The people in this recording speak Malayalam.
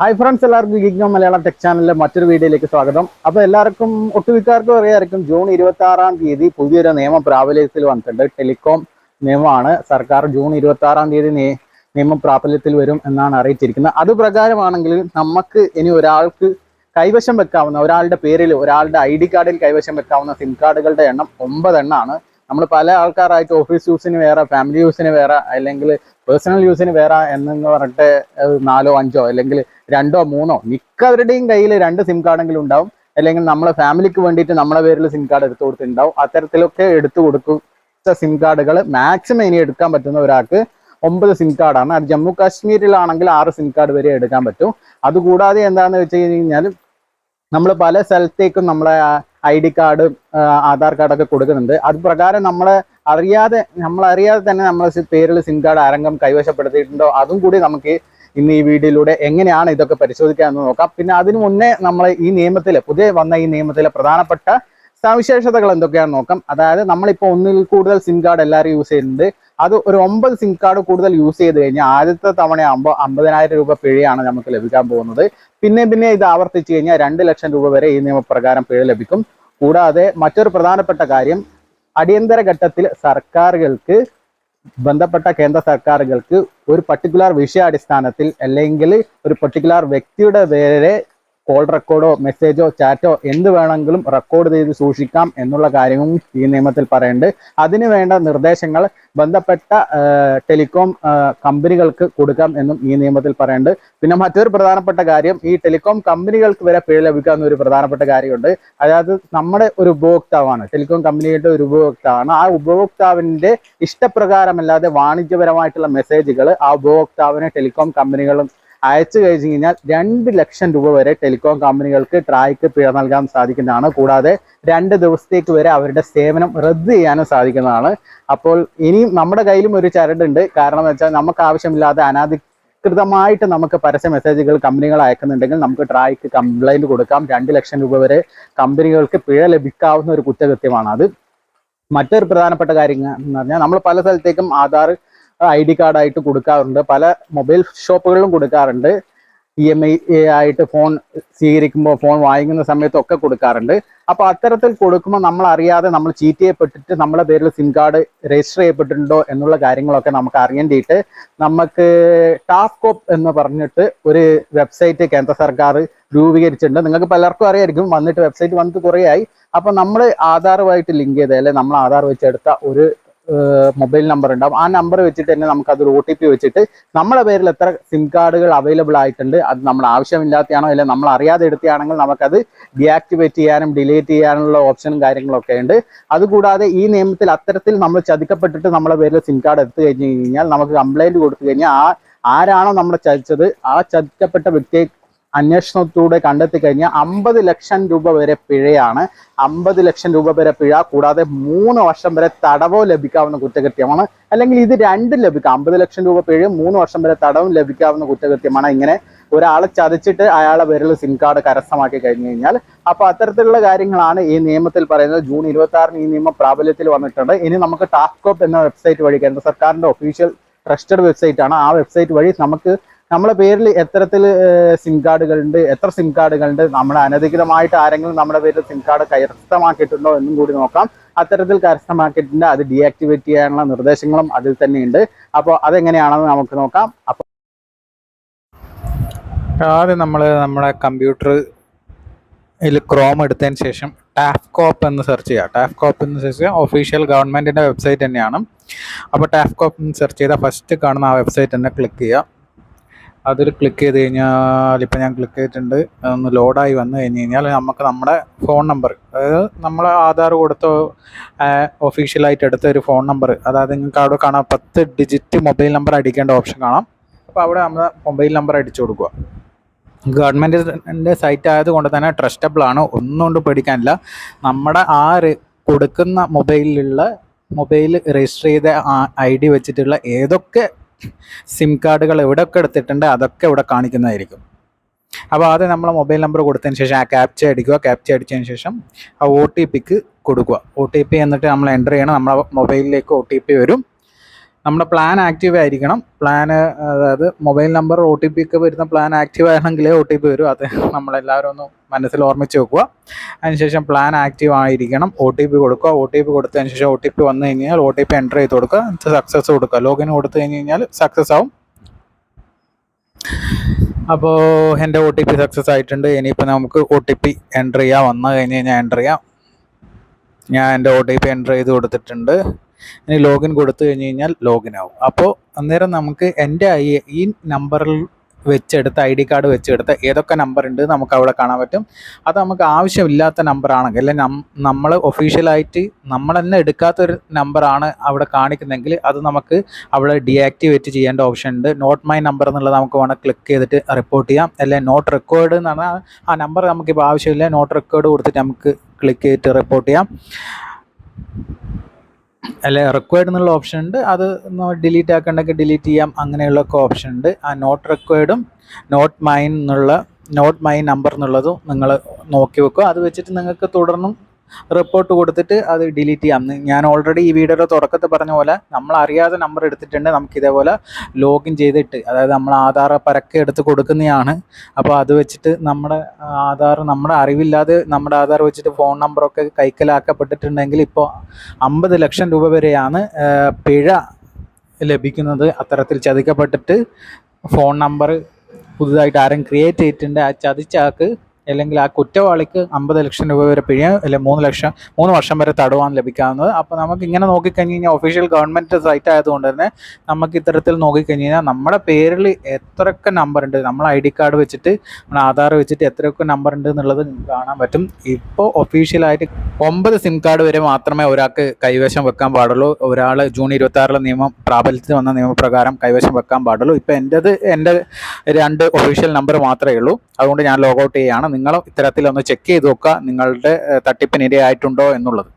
ഹായ് ഫ്രണ്ട്സ് എല്ലാവർക്കും ഗിഗ്നോ മലയാളം ടെക് ചാനലിലെ മറ്റൊരു വീഡിയോയിലേക്ക് സ്വാഗതം. അപ്പോൾ എല്ലാവർക്കും ഒട്ടുമിക്കാർക്കും അറിയാമായിരിക്കും ജൂൺ ഇരുപത്തി ആറാം തീയതി പുതിയൊരു നിയമം പ്രാബല്യത്തിൽ വന്നിട്ടുണ്ട്. ടെലികോം നിയമമാണ്. സർക്കാർ ജൂൺ ഇരുപത്തി ആറാം തീയതി നിയമം പ്രാബല്യത്തിൽ വരും എന്നാണ് അറിയിച്ചിരിക്കുന്നത്. അത് പ്രകാരമാണെങ്കിൽ നമുക്ക് ഇനി ഒരാൾക്ക് കൈവശം വെക്കാവുന്ന ഒരാളുടെ പേരിൽ ഒരാളുടെ ഐ കാർഡിൽ കൈവശം വെക്കാവുന്ന സിം കാർഡുകളുടെ എണ്ണം ഒമ്പതെണ്ണമാണ് നമ്മൾ പല ആൾക്കാരായിട്ട് ഓഫീസ് യൂസിന് വേറെ ഫാമിലി യൂസിന് വേറെ അല്ലെങ്കിൽ പേഴ്സണൽ യൂസിന് വേറെ എന്നെന്ന് പറഞ്ഞിട്ട് നാലോ അഞ്ചോ അല്ലെങ്കിൽ രണ്ടോ മൂന്നോ മിക്കവരുടെയും കയ്യിൽ രണ്ട് സിം കാർഡെങ്കിലും ഉണ്ടാവും. അല്ലെങ്കിൽ നമ്മളെ ഫാമിലിക്ക് വേണ്ടിയിട്ട് നമ്മളെ പേരിൽ സിം കാർഡ് എടുത്തു കൊടുത്തിട്ടുണ്ടാവും. അത്തരത്തിലൊക്കെ എടുത്തു കൊടുക്കുന്ന സിം കാർഡുകൾ മാക്സിമം ഇനി എടുക്കാൻ പറ്റുന്ന ഒരാൾക്ക് ഒമ്പത് സിം കാർഡാണ് അത് ജമ്മു കാശ്മീരിലാണെങ്കിൽ ആറ് സിം കാർഡ് വരെ എടുക്കാൻ പറ്റും. അതുകൂടാതെ എന്താണെന്ന് വെച്ച് കഴിഞ്ഞാൽ നമ്മൾ പല സ്ഥലത്തേക്കും നമ്മളെ ഐ ഡി കാർഡ് ആധാർ കാർഡൊക്കെ കൊടുക്കുന്നുണ്ട്. അത് പ്രകാരം നമ്മളെ അറിയാതെ നമ്മൾ അറിയാതെ തന്നെ നമ്മളെ പേരിൽ സിം കാർഡ് ആരംഗം കൈവശപ്പെടുത്തിയിട്ടുണ്ടോ അതും കൂടി നമുക്ക് ഇന്ന് ഈ വീഡിയോയിലൂടെ എങ്ങനെയാണ് ഇതൊക്കെ പരിശോധിക്കാമെന്ന് നോക്കാം. പിന്നെ അതിനു മുന്നേ നമ്മൾ ഈ നിയമത്തിൽ പുതിയ വന്ന ഈ നിയമത്തിലെ പ്രധാനപ്പെട്ട സവിശേഷതകൾ എന്തൊക്കെയാണെന്ന് നോക്കാം. അതായത് നമ്മളിപ്പോൾ ഒന്നിൽ കൂടുതൽ സിം കാർഡ് എല്ലാവരും യൂസ് ചെയ്യുന്നുണ്ട്. അത് ഒരു ഒമ്പത് സിം കാർഡ് കൂടുതൽ യൂസ് ചെയ്ത് കഴിഞ്ഞാൽ ആദ്യത്തെ തവണയാകുമ്പോൾ അമ്പതിനായിരം രൂപ പിഴയാണ് നമുക്ക് ലഭിക്കാൻ പോകുന്നത്. പിന്നെ പിന്നെ ഇത് ആവർത്തിച്ചു കഴിഞ്ഞാൽ രണ്ട് ലക്ഷം രൂപ വരെ ഈ നിയമപ്രകാരം പിഴ ലഭിക്കും. കൂടാതെ മറ്റൊരു പ്രധാനപ്പെട്ട കാര്യം അടിയന്തര ഘട്ടത്തിൽ സർക്കാരുകൾക്ക് ബന്ധപ്പെട്ട കേന്ദ്ര സർക്കാരുകൾക്ക് ഒരു പർട്ടിക്കുലർ വിഷയാടിസ്ഥാനത്തിൽ അല്ലെങ്കിൽ ഒരു പർട്ടിക്കുലർ വ്യക്തിയുടെ പേരെ കോൾ റെക്കോർഡോ മെസ്സേജോ ചാറ്റോ എന്ത് വേണമെങ്കിലും റെക്കോർഡ് ചെയ്ത് സൂക്ഷിക്കാം എന്നുള്ള കാര്യവും ഈ നിയമത്തിൽ പറയുന്നുണ്ട്. അതിന് വേണ്ട നിർദ്ദേശങ്ങൾ ബന്ധപ്പെട്ട ടെലികോം കമ്പനികൾക്ക് കൊടുക്കാം എന്നും ഈ നിയമത്തിൽ പറയുന്നുണ്ട്. പിന്നെ മറ്റൊരു പ്രധാനപ്പെട്ട കാര്യം ഈ ടെലികോം കമ്പനികൾക്ക് വരെ പിഴ ലഭിക്കാവുന്ന ഒരു പ്രധാനപ്പെട്ട കാര്യമുണ്ട്. അതായത് നമ്മുടെ ഒരു ഉപഭോക്താവാണ് ടെലികോം കമ്പനികളുടെ ഒരു ഉപഭോക്താവാണ് ആ ഉപഭോക്താവിന്റെ ഇഷ്ടപ്രകാരമല്ലാതെ വാണിജ്യപരമായിട്ടുള്ള മെസ്സേജുകൾ ആ ഉപഭോക്താവിനെ ടെലികോം കമ്പനികളും അയച്ചു കഴിഞ്ഞു കഴിഞ്ഞാൽ രണ്ട് ലക്ഷം രൂപ വരെ ടെലികോം കമ്പനികൾക്ക് ട്രായ്ക്ക് പിഴ നൽകാൻ സാധിക്കുന്നതാണ്. കൂടാതെ രണ്ട് ദിവസത്തേക്ക് വരെ അവരുടെ സേവനം റദ്ദ് ചെയ്യാനും സാധിക്കുന്നതാണ്. അപ്പോൾ ഇനിയും നമ്മുടെ കയ്യിലും ഒരു ചരടുണ്ട് കാരണം എന്ന് വെച്ചാൽ നമുക്ക് ആവശ്യമില്ലാതെ അനാധി കൃതമായിട്ട് നമുക്ക് പരസ്യ മെസ്സേജുകൾ കമ്പനികൾ അയക്കുന്നുണ്ടെങ്കിൽ നമുക്ക് ട്രായ്ക്ക് കംപ്ലൈന്റ് കൊടുക്കാം. രണ്ട് ലക്ഷം രൂപ വരെ കമ്പനികൾക്ക് പിഴ ലഭിക്കാവുന്ന ഒരു കുറ്റകൃത്യമാണ് അത് മറ്റൊരു പ്രധാനപ്പെട്ട കാര്യം എന്ന് പറഞ്ഞാൽ നമ്മൾ പല സ്ഥലത്തേക്കും ആധാർ ഐ ഡി കാർഡായിട്ട് കൊടുക്കാറുണ്ട്. പല മൊബൈൽ ഷോപ്പുകളിലും കൊടുക്കാറുണ്ട്. ഇ എം ഐ ആയിട്ട് ഫോൺ സ്വീകരിക്കുമ്പോൾ ഫോൺ വാങ്ങിക്കുന്ന സമയത്തൊക്കെ കൊടുക്കാറുണ്ട്. അപ്പോൾ അത്തരത്തിൽ കൊടുക്കുമ്പോൾ നമ്മൾ അറിയാതെ നമ്മൾ ചീറ്റ് ചെയ്യപ്പെട്ടിട്ട് നമ്മുടെ പേരിൽ സിം കാർഡ് രജിസ്റ്റർ ചെയ്യപ്പെട്ടിട്ടുണ്ടോ എന്നുള്ള കാര്യങ്ങളൊക്കെ നമുക്ക് അറിയേണ്ടിയിട്ട് നമുക്ക് ടാസ്കോപ്പ് എന്ന് പറഞ്ഞിട്ട് ഒരു വെബ്സൈറ്റ് കേന്ദ്ര സർക്കാർ രൂപീകരിച്ചിട്ടുണ്ട്. നിങ്ങൾക്ക് പലർക്കും അറിയായിരിക്കും. വന്നിട്ട് വെബ്സൈറ്റ് വന്നിട്ട് കുറേ ആയി അപ്പോൾ നമ്മൾ ആധാറുമായിട്ട് ലിങ്ക് ചെയ്ത അല്ലെ നമ്മൾ ആധാർ വെച്ചെടുത്ത ഒരു മൊബൈൽ നമ്പർ ഉണ്ടാവും. ആ നമ്പർ വെച്ചിട്ട് തന്നെ നമുക്ക് അതൊരു ഒ ടി പി വെച്ചിട്ട് നമ്മുടെ പേരിൽ എത്ര സിം കാർഡുകൾ അവൈലബിൾ ആയിട്ടുണ്ട് അത് നമ്മൾ ആവശ്യമില്ലാത്തയാണോ അല്ലെങ്കിൽ നമ്മൾ അറിയാതെ എടുത്തയാണെങ്കിൽ നമുക്കത് ഡിയാക്ടിവേറ്റ് ചെയ്യാനും ഡിലീറ്റ് ചെയ്യാനുള്ള ഓപ്ഷനും കാര്യങ്ങളൊക്കെ ഉണ്ട്. അതുകൂടാതെ ഈ നിയമത്തിൽ അത്തരത്തിൽ നമ്മൾ ചതിക്കപ്പെട്ടിട്ട് നമ്മുടെ പേരിൽ സിം കാർഡ് എടുത്തു കഴിഞ്ഞു കഴിഞ്ഞാൽ നമുക്ക് കംപ്ലൈന്റ് കൊടുത്തു കഴിഞ്ഞാൽ ആ ആരാണോ നമ്മളെ ചതിച്ചത് ആ ചതിക്കപ്പെട്ട വ്യക്തിയെ അന്വേഷണത്തിലൂടെ കണ്ടെത്തി കഴിഞ്ഞാൽ അമ്പത് ലക്ഷം രൂപ വരെ പിഴയാണ്. അമ്പത് ലക്ഷം രൂപ വരെ പിഴ കൂടാതെ മൂന്ന് വർഷം വരെ തടവോ ലഭിക്കാവുന്ന കുറ്റകൃത്യമാണ്. അല്ലെങ്കിൽ ഇത് രണ്ടും ലഭിക്കാം. അമ്പത് ലക്ഷം രൂപ പിഴയും മൂന്ന് വർഷം വരെ തടവും ലഭിക്കാവുന്ന കുറ്റകൃത്യമാണ്. ഇങ്ങനെ ഒരാളെ ചതിച്ചിട്ട് അയാളെ പേരിൽ സിം കാർഡ് കരസ്ഥമാക്കി കഴിഞ്ഞു കഴിഞ്ഞാൽ അപ്പൊ അത്തരത്തിലുള്ള കാര്യങ്ങളാണ് ഈ നിയമത്തിൽ പറയുന്നത്. ജൂൺ ഇരുപത്തി ആറിന് ഈ നിയമം പ്രാബല്യത്തിൽ വന്നിട്ടുണ്ട്. ഇനി നമുക്ക് ടാസ്കോപ്പ് എന്ന വെബ്സൈറ്റ് വഴി കേന്ദ്ര സർക്കാരിന്റെ ഒഫീഷ്യൽ ട്രസ്റ്റഡ് വെബ്സൈറ്റ് ആണ് ആ വെബ്സൈറ്റ് വഴി നമുക്ക് നമ്മളെ പേരിൽ എത്തരത്തിൽ സിം കാർഡുകളുണ്ട്. എത്ര സിം കാർഡുകളുണ്ട്? നമ്മൾ അനധികൃതമായിട്ട് ആരെങ്കിലും നമ്മുടെ പേരിൽ സിം കാർഡ് കരസ്ഥമാക്കിയിട്ടുണ്ടോ എന്നും കൂടി നോക്കാം. അത്തരത്തിൽ കരസ്ഥമാക്കിയിട്ടുണ്ട്. അത് ഡീആക്ടിവേറ്റ് ചെയ്യാനുള്ള നിർദ്ദേശങ്ങളും അതിൽ തന്നെയുണ്ട്. അപ്പോൾ അതെങ്ങനെയാണെന്ന് നമുക്ക് നോക്കാം. അപ്പോൾ ആദ്യം നമ്മൾ നമ്മുടെ കമ്പ്യൂട്ടർ ഇതിൽ ക്രോം എടുത്തതിന് ശേഷം ടാഫ് കോപ്പ് എന്ന് സെർച്ച് ചെയ്യുക ടാഫ്കോപ്പ് എന്ന് സെർച്ച് ചെയ്യുക ഒഫീഷ്യൽ ഗവൺമെന്റിന്റെ വെബ്സൈറ്റ് തന്നെയാണ്. അപ്പോൾ ടാഫ്കോപ്പ് എന്ന് സെർച്ച് ചെയ്താൽ ഫസ്റ്റ് കാണുന്ന ആ വെബ്സൈറ്റ് തന്നെ ക്ലിക്ക് ചെയ്യുക. അതിൽ ക്ലിക്ക് ചെയ്ത് കഴിഞ്ഞാൽ ഇപ്പം ഞാൻ ക്ലിക്ക് ചെയ്തിട്ടുണ്ട്. ഒന്ന് ലോഡായി വന്നു കഴിഞ്ഞ് കഴിഞ്ഞാൽ നമുക്ക് നമ്മുടെ ഫോൺ നമ്പർ അതായത് നമ്മൾ ആധാർ കൊടുത്ത ഒഫീഷ്യലായിട്ട് എടുത്ത ഒരു ഫോൺ നമ്പർ അതായത് നിങ്ങൾക്ക് അവിടെ കാണാം പത്ത് ഡിജിറ്റ് മൊബൈൽ നമ്പർ അടിക്കേണ്ട ഓപ്ഷൻ കാണാം. അപ്പോൾ അവിടെ നമ്മൾ മൊബൈൽ നമ്പർ അടിച്ചു കൊടുക്കുക. ഗവൺമെന്റിന്റെ സൈറ്റ് ആയതുകൊണ്ട് തന്നെ ട്രസ്റ്റബിൾ ആണ്. ഒന്നും കൊണ്ട് പേടിക്കാനില്ല. നമ്മുടെ ആ കൊടുക്കുന്ന മൊബൈലിലുള്ള മൊബൈൽ രജിസ്റ്റർ ചെയ്ത ഐ ഡി വെച്ചിട്ടുള്ള ഏതൊക്കെ സിം കാർഡുകൾ എവിടെയൊക്കെ എടുത്തിട്ടുണ്ട് അതൊക്കെ ഇവിടെ കാണിക്കുന്നതായിരിക്കും. അപ്പോൾ ആദ്യം നമ്മൾ മൊബൈൽ നമ്പർ കൊടുത്തതിന് ശേഷം ആ ക്യാപ്ച അടിക്കുക. ക്യാപ്ച അടിച്ചതിന് ശേഷം ആ ഒ ടി പിക്ക് കൊടുക്കുക. ഒ ടി പി എന്നിട്ട് നമ്മൾ എന്റർ ചെയ്യണം. നമ്മളെ മൊബൈലിലേക്ക് ഒ ടി പി വരും. നമ്മുടെ പ്ലാൻ ആക്റ്റീവ് ആയിരിക്കണം. പ്ലാൻ അതായത് mobile number O T P ഒക്കെ വരുന്ന പ്ലാൻ ആക്റ്റീവ് ആണെങ്കിലേ ഒ ടി പി വരും. അത് നമ്മളെല്ലാവരും ഒന്ന് മനസ്സിൽ ഓർമ്മിച്ച് വെക്കുക. അതിനുശേഷം പ്ലാൻ ആക്റ്റീവ് ആയിരിക്കണം. ഒ ടി പി കൊടുക്കുക. ഒ ടി പി കൊടുത്തതിന് ശേഷം ഒ ടി പി വന്നു കഴിഞ്ഞാൽ ഒ ടി പി എന്റർ ചെയ്ത് കൊടുക്കുക. സക്സസ് കൊടുക്കുക. ലോഗിൻ കൊടുത്തു കഴിഞ്ഞ് കഴിഞ്ഞാൽ സക്സസ് ആവും. അപ്പോൾ എന്റെ ഒ ടി പി സക്സസ് ആയിട്ടുണ്ട്. ഇനിയിപ്പോൾ നമുക്ക് ഒ ടി പി എന്റർ ചെയ്യാം. വന്നു കഴിഞ്ഞ് കഴിഞ്ഞാൽ എന്റർ ചെയ്യാം. ഞാൻ എന്റെ ഒ ടി പി എന്റർ ചെയ്ത് കൊടുത്തിട്ടുണ്ട്. ഇനി ലോഗിൻ കൊടുത്തു കഴിഞ്ഞ് കഴിഞ്ഞാൽ ലോഗിൻ ആവും. അപ്പോൾ അന്നേരം നമുക്ക് എന്റെ ഐ ഈ നമ്പറിൽ വെച്ചെടുത്ത ഐ ഡി കാർഡ് വെച്ചെടുത്ത ഏതൊക്കെ നമ്പർ ഉണ്ട് നമുക്ക് അവിടെ കാണാൻ പറ്റും. അത് നമുക്ക് ആവശ്യമില്ലാത്ത നമ്പറാണെങ്കിൽ അല്ലെങ്കിൽ നമ്മൾ ഒഫീഷ്യലായിട്ട് നമ്മൾ തന്നെ എടുക്കാത്തൊരു നമ്പറാണ് അവിടെ കാണിക്കുന്നെങ്കിൽ അത് നമുക്ക് അവിടെ ഡീആക്ടിവേറ്റ് ചെയ്യേണ്ട ഓപ്ഷൻ ഉണ്ട്. നോട്ട് മൈ നമ്പർ എന്നുള്ളത് നമുക്ക് വേണം ക്ലിക്ക് ചെയ്തിട്ട് റിപ്പോർട്ട് ചെയ്യാം. അല്ലെങ്കിൽ നോട്ട് റെക്കോർഡ് എന്ന് പറഞ്ഞാൽ ആ നമ്പർ നമുക്കിപ്പോൾ ആവശ്യമില്ല. നോട്ട് റെക്കോർഡ് കൊടുത്തിട്ട് നമുക്ക് ക്ലിക്ക് ചെയ്തിട്ട് റിപ്പോർട്ട് ചെയ്യാം. അല്ലെ റിക്വയർഡ് എന്നുള്ള ഓപ്ഷൻ ഉണ്ട്. അത് ഡിലീറ്റ് ആക്കണ്ടെങ്കിൽ ഡിലീറ്റ് ചെയ്യാം. അങ്ങനെയുള്ളൊക്കെ ഓപ്ഷൻ ഉണ്ട്. ആ നോട്ട് റിക്വയർഡും നോട്ട് മൈൻ എന്നുള്ള നോട്ട് മൈ നമ്പർ എന്നുള്ളതും നിങ്ങൾ നോക്കി വെക്കുക. അത് വെച്ചിട്ട് നിങ്ങൾക്ക് തുടർന്നും റിപ്പോർട്ട് കൊടുത്തിട്ട് അത് ഡിലീറ്റ് ചെയ്യാം. ഞാൻ ഓൾറെഡി ഈ വീഡിയോയുടെ തുടക്കത്തിൽ പറഞ്ഞ പോലെ നമ്മൾ അറിയാതെ നമ്പർ എടുത്തിട്ടുണ്ട്. നമുക്ക് ഇതേപോലെ ലോഗിൻ ചെയ്തിട്ട് അതായത് നമ്മൾ ആധാർ പരക്കെ എടുത്ത് കൊടുക്കുന്നതാണ്. അപ്പോൾ അത് വെച്ചിട്ട് നമ്മുടെ ആധാർ നമ്മുടെ അറിവില്ലാതെ നമ്മുടെ ആധാർ വെച്ചിട്ട് ഫോൺ നമ്പറൊക്കെ കൈക്കലാക്കപ്പെട്ടിട്ടുണ്ടെങ്കിൽ ഇപ്പോൾ അമ്പത് ലക്ഷം രൂപ വരെയാണ് പിഴ ലഭിക്കുന്നത്. അത്തരത്തിൽ ചതിക്കപ്പെട്ടിട്ട് ഫോൺ നമ്പർ പുതുതായിട്ട് ആരും ക്രിയേറ്റ് ചെയ്തിട്ടുണ്ട്. ആ ചതിച്ചാക്ക് അല്ലെങ്കിൽ ആ കുറ്റവാളിക്ക് അമ്പത് ലക്ഷം രൂപ വരെ പിഴ അല്ലെങ്കിൽ മൂന്ന് ലക്ഷം മൂന്ന് വർഷം വരെ തടവാൻ ലഭിക്കാവുന്നത്. അപ്പോൾ നമുക്ക് ഇങ്ങനെ നോക്കിക്കഴിഞ്ഞ് കഴിഞ്ഞാൽ ഒഫീഷ്യൽ ഗവൺമെന്റ് സൈറ്റ് ആയതുകൊണ്ട് തന്നെ നമുക്ക് ഇത്തരത്തിൽ നോക്കിക്കഴിഞ്ഞ് കഴിഞ്ഞാൽ നമ്മുടെ പേരിൽ എത്രയൊക്കെ നമ്പർ ഉണ്ട് നമ്മൾ ഐ ഡി കാർഡ് വെച്ചിട്ട് നമ്മുടെ ആധാർ വെച്ചിട്ട് എത്രയൊക്കെ നമ്പർ ഉണ്ട് എന്നുള്ളത് കാണാൻ പറ്റും. ഇപ്പോൾ ഒഫീഷ്യലായിട്ട് ഒമ്പത് സിം കാർഡ് വരെ മാത്രമേ ഒരാൾക്ക് കൈവശം വെക്കാൻ പാടുള്ളൂ. ഒരാൾ ജൂൺ ഇരുപത്തി നിയമം പ്രാബല്യത്തിൽ വന്ന നിയമപ്രകാരം കൈവശം വെക്കാൻ പാടുള്ളൂ. ഇപ്പം എന്റെത് എന്റെ രണ്ട് ഒഫീഷ്യൽ നമ്പർ മാത്രമേ ഉള്ളൂ. അതുകൊണ്ട് ഞാൻ ലോഗൗട്ട് ചെയ്യുകയാണ് നിങ്ങളും ഇത്തരത്തിലൊന്ന് ചെക്ക് ചെയ്ത് നോക്കുക നിങ്ങളുടെ തട്ടിപ്പിനിരയായിട്ടുണ്ടോ എന്നുള്ളത്.